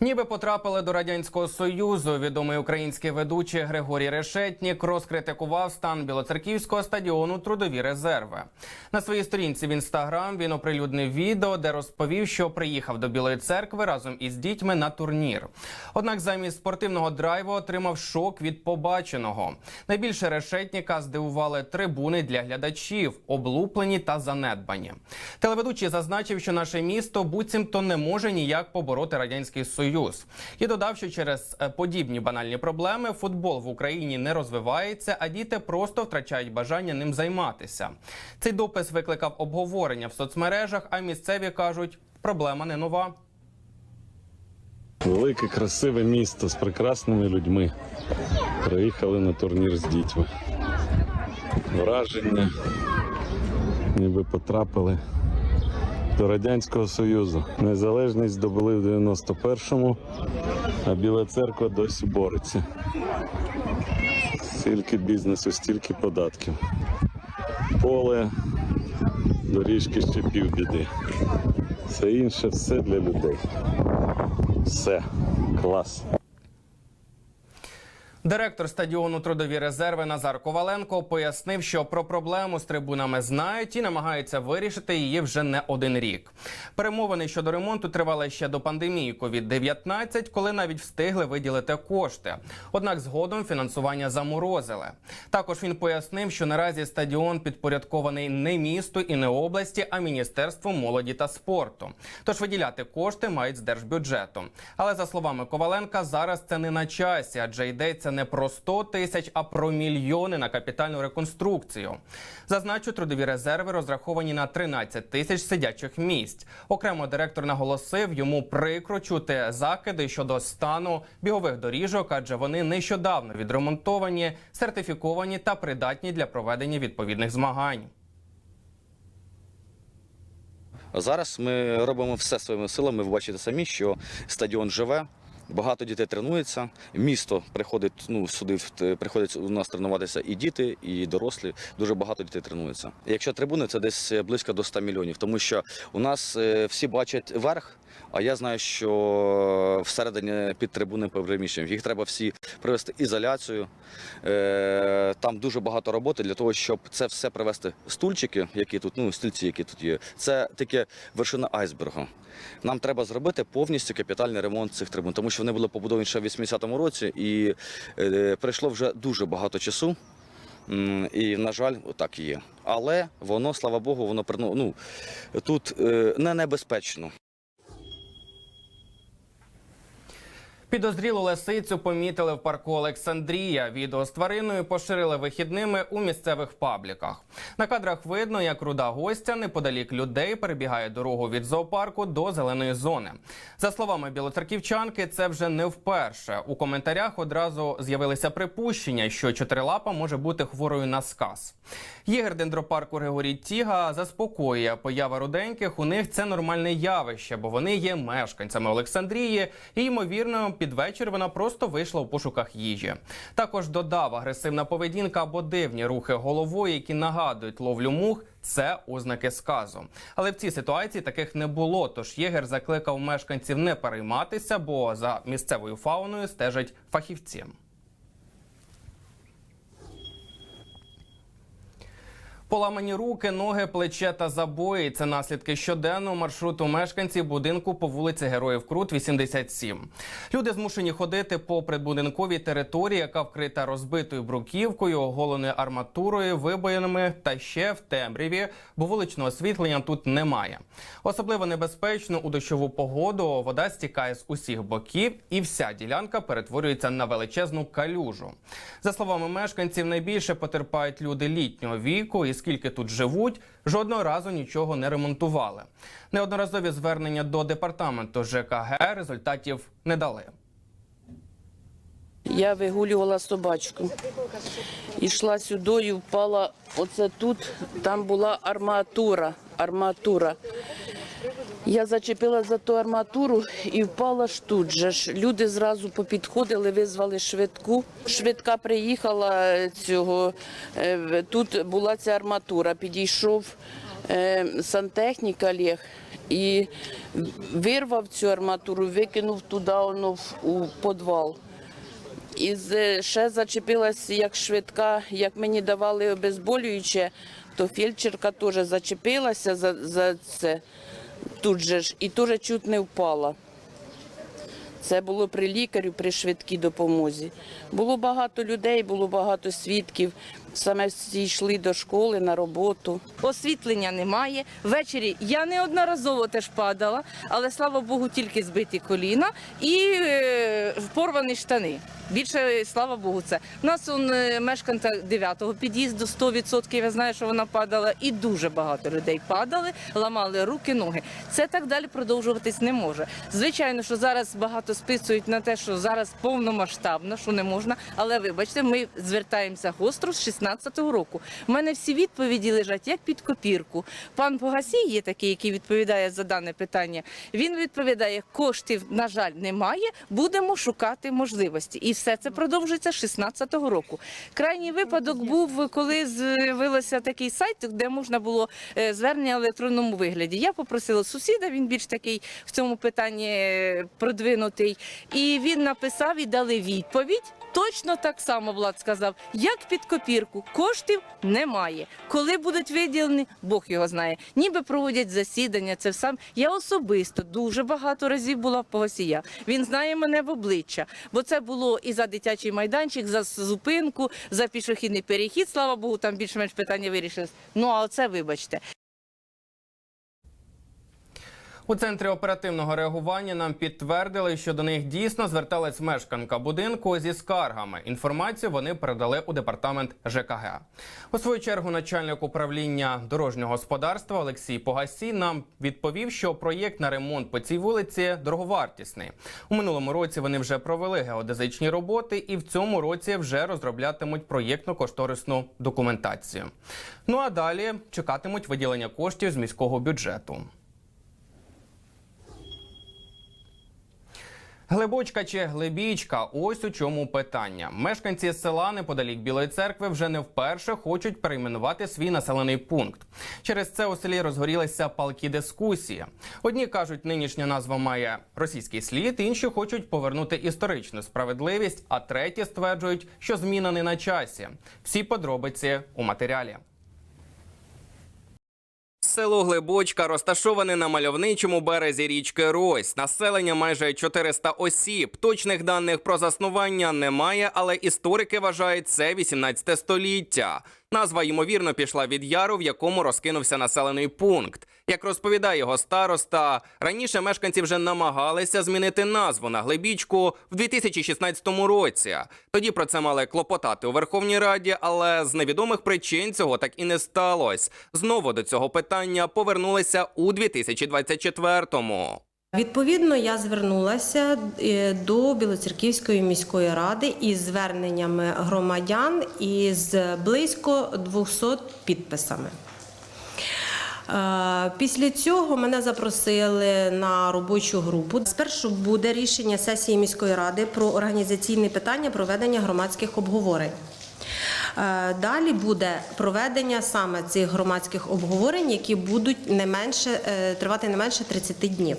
Ніби потрапили до радянського союзу. Відомий український ведучий Григорій Решетнік розкритикував стан білоцерківського стадіону Трудові резерви. На своїй сторінці в інстаграм він оприлюднив відео, де розповів, що приїхав до Білої церкви разом із дітьми на турнір. Однак замість спортивного драйву отримав шок від побаченого. Найбільше решетніка здивували трибуни для глядачів, облуплені та занедбані. Телеведучий зазначив, що наше місто буцімто не може ніяк побороти радянський союз. І додав, що через е, подібні банальні проблеми футбол в Україні не розвивається, а діти просто втрачають бажання ним займатися. Цей допис викликав обговорення в соцмережах. А місцеві кажуть, проблема не нова. Велике, красиве місто з прекрасними людьми. Приїхали на турнір з дітьми. Враження, ніби потрапили до Радянського Союзу. Незалежність здобули в 91-му, а Біла церква досі бореться. Стільки бізнесу, стільки податків. Поле, доріжки ще півбіди. Все інше все для людей. Все, клас. Директор стадіону Трудові резерви Назар Коваленко пояснив, що про проблему з трибунами знають і намагаються вирішити її вже не один рік. Перемовини щодо ремонту тривали ще до пандемії COVID-19, коли навіть встигли виділити кошти. Однак згодом фінансування заморозили. Також він пояснив, що наразі стадіон підпорядкований не місту і не області, а міністерству молоді та спорту. Тож виділяти кошти мають з держбюджету. Але за словами Коваленка, зараз це не на часі, адже йдеться не про 100 тисяч, а про мільйони на капітальну реконструкцію. Зазначу, трудові резерви розраховані на 13 тисяч сидячих місць. Окремо директор наголосив, йому прикро чути закиди щодо стану бігових доріжок, адже вони нещодавно відремонтовані, сертифіковані та придатні для проведення відповідних змагань. Зараз ми робимо все своїми силами. Ви бачите самі, що стадіон живе. Багато дітей тренується. Місто приходить ну сюди приходять у нас тренуватися і діти, і дорослі. Дуже багато дітей тренується. Якщо трибуни, це десь близько до 100 мільйонів, тому що у нас е, всі бачать верх. А я знаю, що всередині під трибуни приміщень їх треба всі привести ізоляцію. Е, Там дуже багато роботи для того, щоб це все привести. Стульчики, які тут, ну стільці, які тут є, це тільки вершина айсбергу. Нам треба зробити повністю капітальний ремонт цих трибун, тому що вони були побудовані ще в 80-му році, і е, пройшло вже дуже багато часу. І, на жаль, так є. Але воно, слава Богу, воно ну, тут е, не небезпечно. Підозрілу лисицю помітили в парку Олександрія. Відео з твариною поширили вихідними у місцевих пабліках. На кадрах видно, як руда гостя неподалік людей перебігає дорогу від зоопарку до зеленої зони. За словами білоцерківчанки, це вже не вперше. У коментарях одразу з'явилися припущення, що чотирилапа може бути хворою на сказ. Єгер дендропарку Григорій Тіга заспокоює поява руденьких. У них це нормальне явище, бо вони є мешканцями Олександрії, і ймовірно, під вечір вона просто вийшла у пошуках їжі. Також додав агресивна поведінка або дивні рухи головою, які нагадують ловлю мух. Це ознаки сказу. Але в цій ситуації таких не було. Тож єгер закликав мешканців не перейматися, бо за місцевою фауною стежать фахівці. Поламані руки, ноги, плече та забої це наслідки щоденного маршруту мешканців будинку по вулиці Героїв Крут, 87. Люди змушені ходити по прибудинковій території, яка вкрита розбитою бруківкою, оголеною арматурою, вибоїнами та ще в темряві, бо вуличного освітлення тут немає. Особливо небезпечно у дощову погоду вода стікає з усіх боків, і вся ділянка перетворюється на величезну калюжу. За словами мешканців, найбільше потерпають люди літнього віку, і скільки тут живуть, жодного разу нічого не ремонтували. Неодноразові звернення до департаменту ЖКГ результатів не дали. Я вигулювала собачку. Ішла сюди і впала оце тут, там була арматура. арматура. Я зачепила за ту арматуру і впала ж тут же. Люди зразу попідходили, визвали швидку. Швидка приїхала е, цього. е, Тут була ця арматура. Підійшов е, сантехнік Олег і вирвав цю арматуру, викинув туди воно у підвал. І ще зачепилась як швидка, як мені давали обезболююче, то фельдшерка теж зачепилася за, за це тут же ж і теж чуть не впала. Це було при лікарю, при швидкій допомозі. Було багато людей, було багато свідків. Саме всі йшли до школи на роботу. освітлення немає. Ввечері я неодноразово теж падала, але слава Богу, тільки збиті коліна і е, порвані штани. Більше слава Богу, це у нас он, е, мешканка 9-го під'їзду 100%, Я знаю, що вона падала, і дуже багато людей падали, ламали руки, ноги. Це так далі продовжуватись не може. Звичайно, що зараз багато списують на те, що зараз повномасштабно, що не можна. Але вибачте, ми звертаємося гостро з 16-го року. У мене всі відповіді лежать як під копірку. Пан Богасій є такий, який відповідає за дане питання. Він відповідає: коштів, на жаль, немає. Будемо шукати можливості. І все це продовжується з 16-го року. Крайній випадок був, коли з'явився такий сайт, де можна було е, звернення в електронному вигляді. Я попросила сусіда, він більш такий в цьому питанні е, продвинутий. І він написав і дали відповідь. Точно так само Влад сказав, як під копірку, коштів немає. Коли будуть виділені, Бог його знає. Ніби проводять засідання. Це сам. Я особисто дуже багато разів була в Погосія. Він знає мене в обличчя, бо це було і за дитячий майданчик, за зупинку, за пішохідний перехід. Слава Богу, там більш-менш питання вирішилось. Ну а оце вибачте. У центрі оперативного реагування нам підтвердили, що до них дійсно зверталась мешканка будинку зі скаргами. Інформацію вони передали у департамент ЖКГ. У свою чергу начальник управління дорожнього господарства Олексій Погасій нам відповів, що проєкт на ремонт по цій вулиці дороговартісний. У минулому році вони вже провели геодезичні роботи і в цьому році вже розроблятимуть проєктно-кошторисну документацію. Ну а далі чекатимуть виділення коштів з міського бюджету. Глибочка чи глибічка ось у чому питання. Мешканці села неподалік Білої церкви вже не вперше хочуть перейменувати свій населений пункт. Через це у селі розгорілися палкі дискусії. Одні кажуть, нинішня назва має російський слід, інші хочуть повернути історичну справедливість, а треті стверджують, що зміна не на часі. Всі подробиці у матеріалі. Село Глибочка розташоване на мальовничому березі річки Рось. Населення майже 400 осіб. Точних даних про заснування немає, але історики вважають це 18 століття. Назва ймовірно пішла від яру, в якому розкинувся населений пункт. Як розповідає його староста, раніше мешканці вже намагалися змінити назву на глибічку в 2016 році. Тоді про це мали клопотати у Верховній Раді, але з невідомих причин цього так і не сталося. Знову до цього питання повернулися у 2024-му. Відповідно, я звернулася е, до Білоцерківської міської ради із зверненнями громадян із близько 200 підписами. Е, Після цього мене запросили на робочу групу. Спершу буде рішення сесії міської ради про організаційні питання проведення громадських обговорень. Е, Далі буде проведення саме цих громадських обговорень, які будуть не менше тривати не менше 30 днів.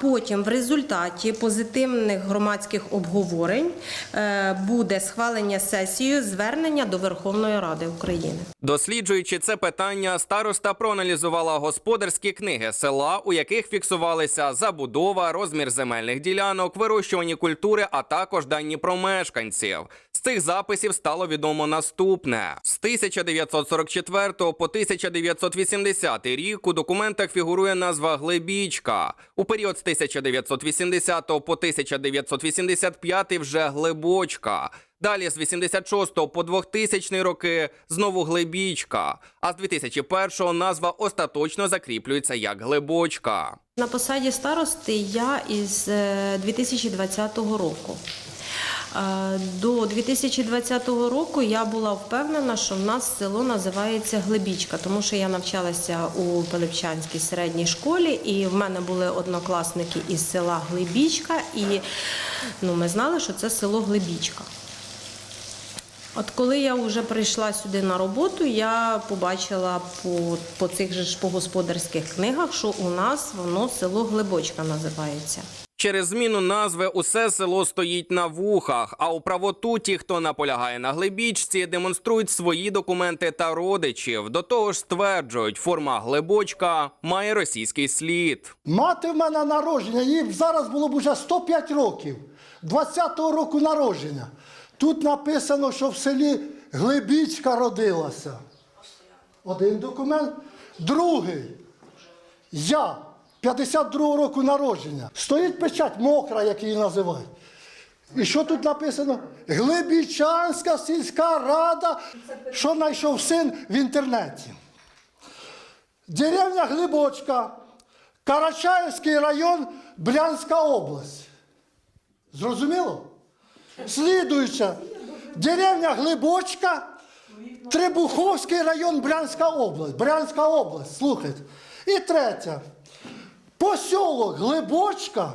Потім в результаті позитивних громадських обговорень е, буде схвалення сесією звернення до Верховної Ради України. Досліджуючи це питання, староста проаналізувала господарські книги села, у яких фіксувалися забудова, розмір земельних ділянок, вирощувані культури, а також дані про мешканців. Цих записів стало відомо наступне: з 1944 по 1980 рік у документах фігурує назва Глибічка. У період з 1980 по 1985 вже Глибочка. Далі з 86 по 2000 роки знову глибічка. А з 2001 назва остаточно закріплюється як глибочка. На посаді старости я із е, 2020 року. Е, До 2020 року я була впевнена, що в нас село називається Глибічка, тому що я навчалася у Пилипчанській середній школі, і в мене були однокласники із села Глибічка, і ну, ми знали, що це село Глибічка. От коли я вже прийшла сюди на роботу, я побачила по, по цих же ж по господарських книгах, що у нас воно село Глибочка називається. Через зміну назви усе село стоїть на вухах. А у правоту ті, хто наполягає на глибічці, демонструють свої документи та родичів. До того ж, стверджують, форма глибочка має російський слід. Мати в мене народження, їй зараз було б уже 105 років, 20-го року народження. Тут написано, що в селі Глибічка родилася. Один документ. Другий. Я 52-го року народження. Стоїть печать мокра, як її називають. І що тут написано? Глибічанська сільська рада, що знайшов син в інтернеті. Деревня Глибочка, Карачаївський район, Брянська область. Зрозуміло? Слідуюча. Деревня Глибочка, Требуховський район, Брянська область. Брянська область, слухайте. І третя. Посілок Глибочка,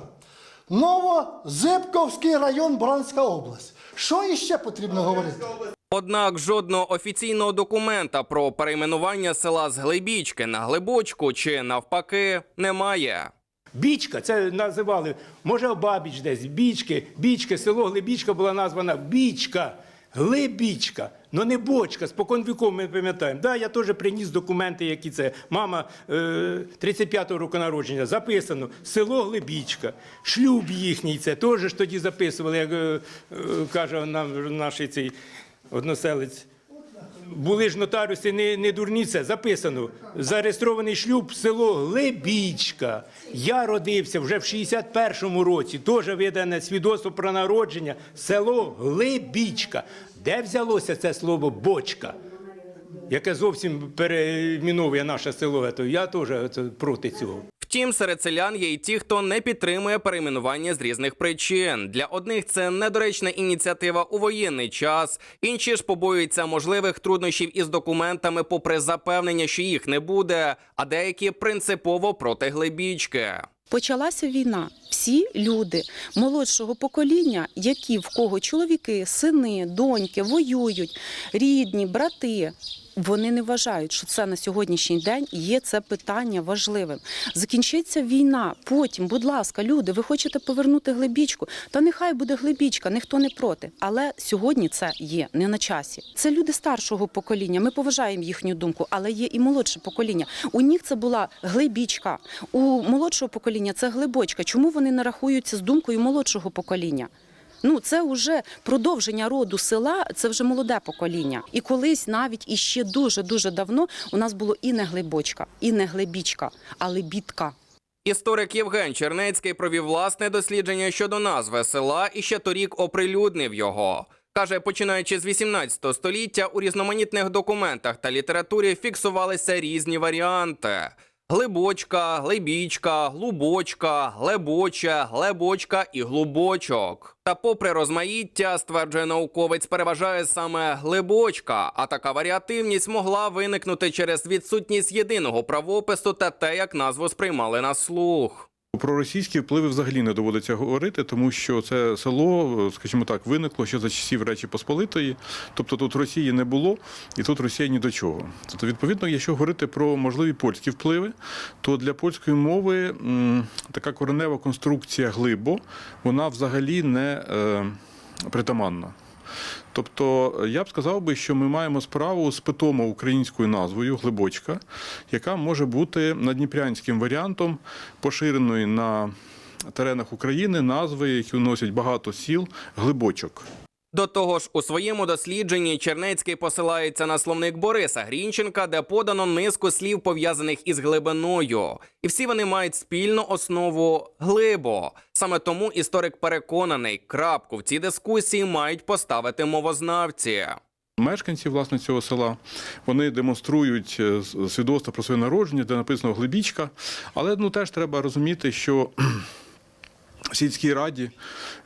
Новозибковський район, Брянська область. Що іще потрібно говорити? Однак жодного офіційного документа про перейменування села з Глибічки на Глибочку чи навпаки немає. Бічка, це називали, може, Обабіч десь, бічки, бічки, село Глибічка була названа Бічка, Глибічка, ну не бочка, спокон віком ми пам'ятаємо. Да, я теж приніс документи, які це. Мама е, 35-го року народження, записано, село Глибічка, шлюб їхній, це теж ж тоді записували, як е, е, каже нам наш цей односелець. Були ж нотаріуси не, не дурні, це записано. Зареєстрований шлюб село Глибічка. Я родився вже в 61-му році. Теж видане свідоцтво про народження. Село Глибічка. Де взялося це слово бочка? Яке зовсім перейменовує наше село, то я теж проти цього. Втім, серед селян є й ті, хто не підтримує перейменування з різних причин. Для одних це недоречна ініціатива у воєнний час, інші ж побоюються можливих труднощів із документами, попри запевнення, що їх не буде, а деякі принципово проти глибічки. Почалася війна. Всі люди молодшого покоління, які в кого чоловіки, сини, доньки воюють, рідні, брати. Вони не вважають, що це на сьогоднішній день є це питання важливим. Закінчиться війна. Потім, будь ласка, люди, ви хочете повернути глибічку? Та нехай буде глибічка, ніхто не проти. Але сьогодні це є не на часі. Це люди старшого покоління. Ми поважаємо їхню думку, але є і молодше покоління. У них це була глибічка. У молодшого покоління це глибочка. Чому вони не рахуються з думкою молодшого покоління? Ну, це вже продовження роду села, це вже молоде покоління. І колись навіть іще дуже дуже давно у нас було і не глибочка, і не глибічка, а лебідка. Історик Євген Чернецький провів власне дослідження щодо назви села і ще торік оприлюднив його. Каже, починаючи з 18 століття, у різноманітних документах та літературі фіксувалися різні варіанти: глибочка, глибічка, глубочка, глебоча, глебочка і глубочок. Та, попри розмаїття, стверджує науковець, переважає саме глибочка, а така варіативність могла виникнути через відсутність єдиного правопису та те, як назву сприймали на слух. Про російські впливи взагалі не доводиться говорити, тому що це село, скажімо так, виникло ще за часів Речі Посполитої. Тобто тут Росії не було, і тут Росія ні до чого. Тобто, відповідно, якщо говорити про можливі польські впливи, то для польської мови така коренева конструкція глибо, вона взагалі не е, притаманна. Тобто я б сказав би, що ми маємо справу з питомо українською назвою глибочка, яка може бути надніпрянським варіантом поширеної на теренах України назви, які носять багато сіл глибочок. До того ж, у своєму дослідженні Чернецький посилається на словник Бориса Грінченка, де подано низку слів пов'язаних із глибиною, і всі вони мають спільну основу глибо. Саме тому історик переконаний, крапку в цій дискусії мають поставити мовознавці. Мешканці власне цього села вони демонструють е, свідоцтво про своє народження, де написано глибічка. Але ну теж треба розуміти, що сільській раді,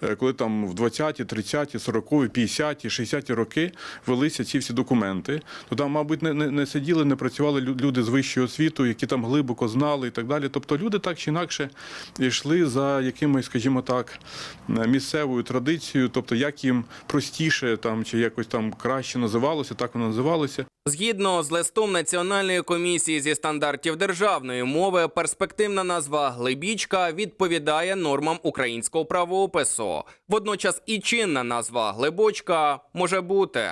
е, коли там в 20-ті, 30-ті, 40-ті, 50-ті, 60-ті роки велися ці всі документи, то там, мабуть, не, не, не сиділи, не працювали люди з вищою освітою, які там глибоко знали і так далі. Тобто люди так чи інакше йшли за якимось, скажімо так, е, місцевою традицією, тобто як їм простіше там чи якось там краще називалося, так воно називалося. Згідно з листом Національної комісії зі стандартів державної мови, перспективна назва глибічка відповідає нормам українського правопису. Водночас і чинна назва глибочка може бути.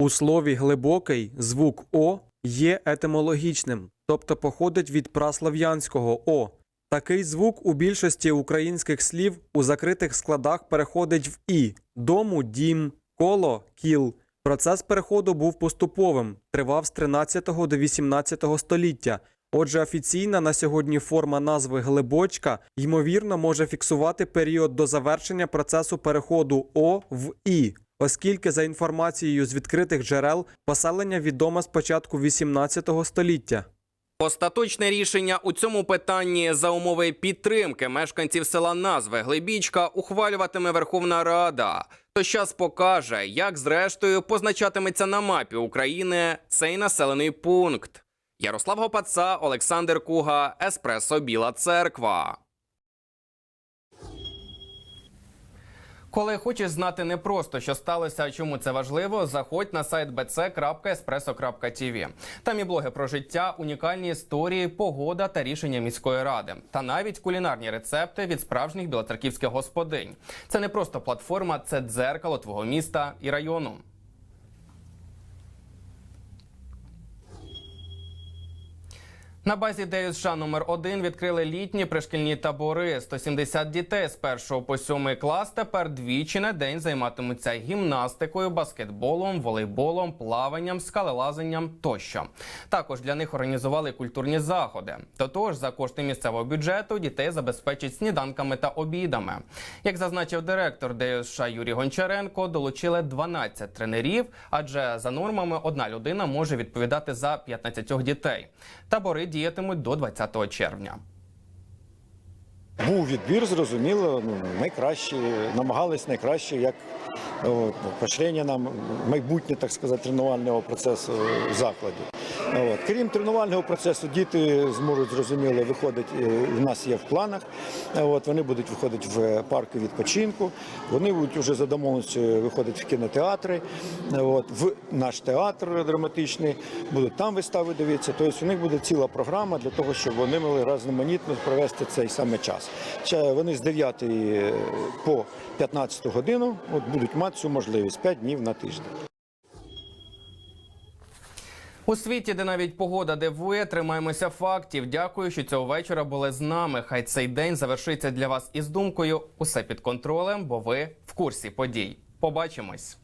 У слові глибокий звук О є етимологічним, тобто походить від праслав'янського О. Такий звук у більшості українських слів у закритих складах переходить в І дому дім, коло кіл. Процес переходу був поступовим, тривав з 13 до 18 століття. Отже, офіційна на сьогодні форма назви глибочка ймовірно може фіксувати період до завершення процесу переходу О в І, оскільки за інформацією з відкритих джерел поселення відоме з початку 18 століття. Остаточне рішення у цьому питанні за умови підтримки мешканців села назви Глибічка ухвалюватиме Верховна Рада. То час покаже, як зрештою позначатиметься на мапі України цей населений пункт. Ярослав Гопаца, Олександр Куга, Еспресо Біла Церква. Коли хочеш знати не просто, що сталося, а чому це важливо, заходь на сайт bc.espresso.tv. Там і блоги про життя, унікальні історії, погода та рішення міської ради, та навіть кулінарні рецепти від справжніх білоцерківських господинь. Це не просто платформа, це дзеркало твого міста і району. На базі ДЮСШ номер 1 відкрили літні пришкільні табори. 170 дітей з 1 по 7 клас тепер двічі на день займатимуться гімнастикою, баскетболом, волейболом, плаванням, скалелазанням тощо. Також для них організували культурні заходи. До того ж, за кошти місцевого бюджету дітей забезпечать сніданками та обідами. Як зазначив директор ДЮСШ Юрій Гончаренко, долучили 12 тренерів, адже за нормами одна людина може відповідати за 15 дітей. Табори діятимуть до 20 червня. Був відбір, зрозуміло, ну, найкраще, намагались найкраще, як поширення нам майбутнє, так сказати, тренувального процесу в закладі. От. Крім тренувального процесу, діти зможуть зрозуміло виходити, е, в нас є в планах. От, вони будуть виходити в парки відпочинку, вони будуть вже за домовленістю виходити в кінотеатри, от, в наш театр драматичний, будуть там вистави дивитися. Тобто у них буде ціла програма для того, щоб вони могли різноманітно провести цей саме час. Вони з 9 по 15 годину от, будуть мати цю можливість 5 днів на тиждень. У світі, де навіть погода дивує, тримаємося фактів. Дякую, що цього вечора були з нами. Хай цей день завершиться для вас із думкою. Усе під контролем, бо ви в курсі подій. Побачимось.